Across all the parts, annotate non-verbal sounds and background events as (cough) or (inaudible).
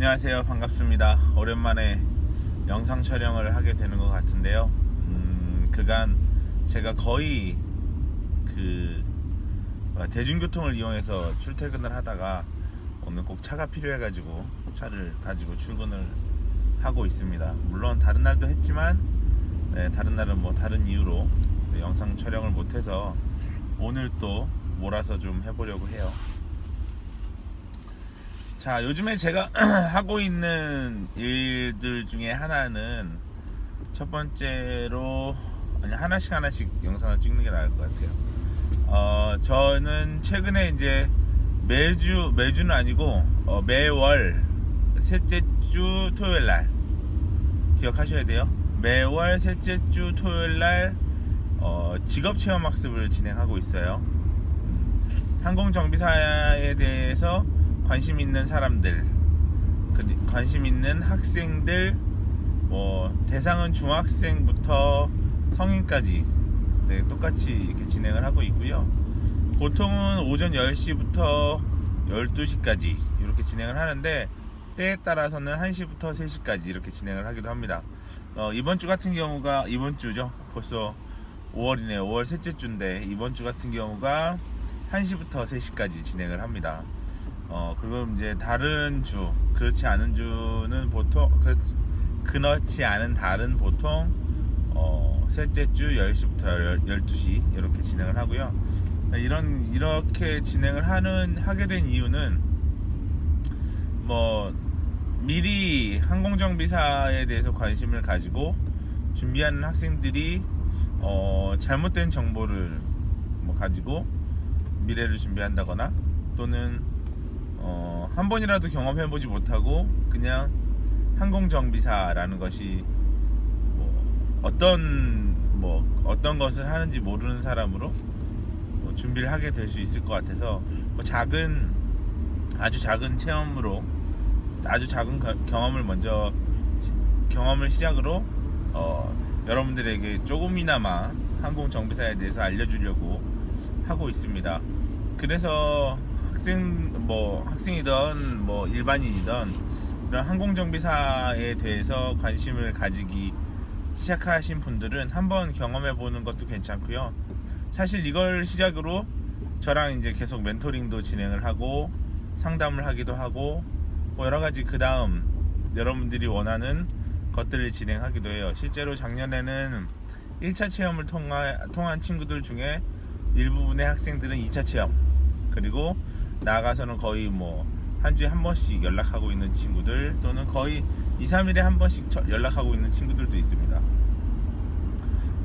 안녕하세요. 반갑습니다. 오랜만에 영상 촬영을 하게 되는 것 같은데요. 음, 그간 제가 거의 그 대중교통을 이용해서 출퇴근을 하다가 오늘 꼭 차가 필요해 가지고 차를 가지고 출근을 하고 있습니다. 물론 다른 날도 했지만 네, 다른 날은 뭐 다른 이유로 네, 영상 촬영을 못해서 오늘 또 몰아서 좀 해보려고 해요 자 요즘에 제가 (clears throat) 하고 있는 일들 중에 하나는 첫 번째로 아니 하나씩 하나씩 영상을 찍는 게 나을 것 같아요. 어 저는 최근에 이제 매주 매주는 아니고 어, 매월 셋째 주 토요일 날. 기억하셔야 돼요. 매월 셋째 주 토요일 날 어, 직업 체험 학습을 진행하고 있어요. 음, 항공정비사에 대해서 관심 있는 사람들 관심 있는 학생들 뭐 대상은 중학생부터 성인까지 네, 똑같이 이렇게 진행을 하고 있고요. 보통은 오전 10시부터 12시까지 이렇게 진행을 하는데 때에 따라서는 1시부터 3시까지 이렇게 진행을 하기도 합니다. 어, 이번 주 같은 경우가 이번 주죠. 벌써 5월이네요. 5월 셋째 주인데 이번 주 같은 경우가 1시부터 3시까지 진행을 합니다 어 그리고 이제 다른 주 그렇지 않은 주는 보통 그, 그렇지 않은 다른 보통 어 셋째 주 10시부터 12시 이렇게 진행을 하고요. 이런 이렇게 진행을 하는 하게 된 이유는 뭐 미리 항공정비사에 대해서 관심을 가지고 준비하는 학생들이 어 잘못된 정보를 뭐 가지고 미래를 준비한다거나 또는 어, 한 번이라도 경험해보지 못하고 그냥 항공정비사라는 것이 뭐 어떤 뭐 어떤 것을 하는지 모르는 사람으로 뭐 준비를 하게 될 수 있을 것 같아서 뭐 작은 아주 작은 체험으로 아주 작은 경험을 먼저 경험을 시작으로 어, 여러분들에게 조금이나마 항공정비사에 대해서 알려주려고 하고 있습니다. 그래서 학생 뭐 학생이든 뭐 일반인이든 이런 항공정비사에 대해서 관심을 가지기 시작하신 분들은 한번 경험해 보는 것도 괜찮고요. 사실 이걸 시작으로 저랑 이제 계속 멘토링도 진행을 하고 상담을 하기도 하고 뭐 여러 가지 그 다음 여러분들이 원하는 것들을 진행하기도 해요. 실제로 작년에는 1차 체험을 통한, 통한 친구들 중에 일부분의 학생들은 2차 체험 그리고 나가서는 거의 뭐 한 주에 한 번씩 연락하고 있는 친구들 또는 거의 2, 3일에 한 번씩 연락하고 있는 친구들도 있습니다.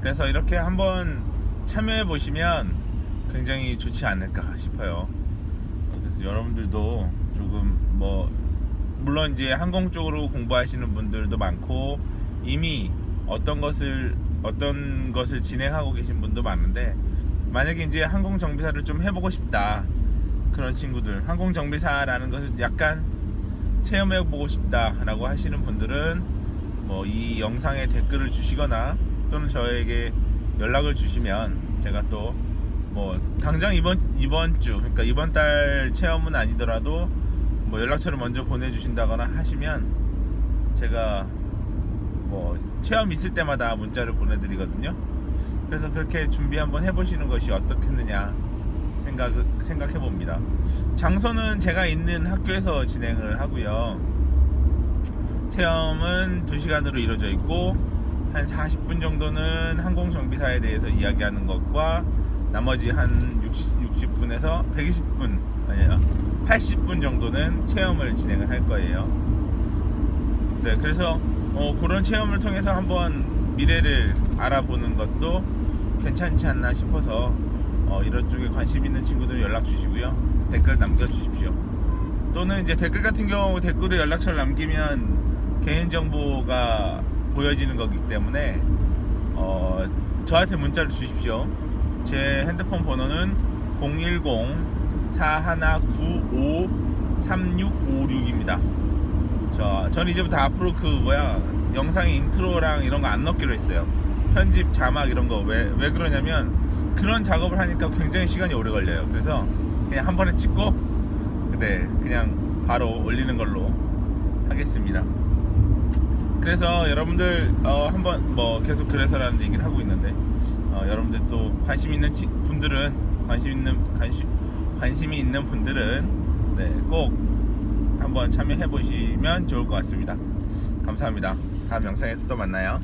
그래서 이렇게 한번 참여해 보시면 굉장히 좋지 않을까 싶어요. 그래서 여러분들도 조금 뭐 물론 이제 항공 쪽으로 공부하시는 분들도 많고 이미 어떤 것을 어떤 것을 진행하고 계신 분도 많은데 만약에 이제 항공 정비사를 좀 해보고 싶다 그런 친구들. 항공정비사라는 것을 약간 체험해 보고 싶다 라고 하시는 분들은 뭐 이 영상에 댓글을 주시거나 또는 저에게 연락을 주시면 제가 또 뭐 당장 이번 이번 주 그러니까 이번 달 체험은 아니더라도 뭐 연락처를 먼저 보내주신다거나 하시면 제가 뭐 체험 있을 때마다 문자를 보내드리거든요. 그래서 그렇게 준비 한번 해보시는 것이 어떻겠느냐 생각, 생각해 봅니다. 장소는 제가 있는 학교에서 진행을 하고요. 체험은 2시간으로 이루어져 있고 한 40분 정도는 항공정비사에 대해서 이야기하는 것과 나머지 한 60, 분에서 120분 아니야 80분 정도는 체험을 진행을 할 거예요. 네, 그래서 어, 그런 체험을 통해서 한번 미래를 알아보는 것도 괜찮지 않나 싶어서 어, 이런 쪽에 관심 있는 친구들 연락 주시고요. 댓글 남겨주십시오. 또는 이제 댓글 같은 경우 댓글에 연락처를 남기면 개인정보가 보여지는 거기 때문에 어, 저한테 문자를 주십시오. 제 핸드폰 번호는 010-4195-3656입니다. 저, 전 이제부터 앞으로 그 뭐야 영상의 인트로랑 이런 거 안 넣기로 했어요 편집 자막 이런 거 왜 왜 그러냐면 그런 작업을 하니까 굉장히 시간이 오래 걸려요 그래서 그냥 한 번에 찍고 네 그냥 바로 올리는 걸로 하겠습니다. 그래서 여러분들 어, 한번 뭐 계속 그래서라는 얘기를 하고 있는데 어, 여러분들 또 관심 있는 치- 분들은 관심 있는 관심 관심이 있는 분들은 네, 꼭 한번 참여해 보시면 좋을 것 같습니다. 감사합니다. 다음 영상에서 또 만나요.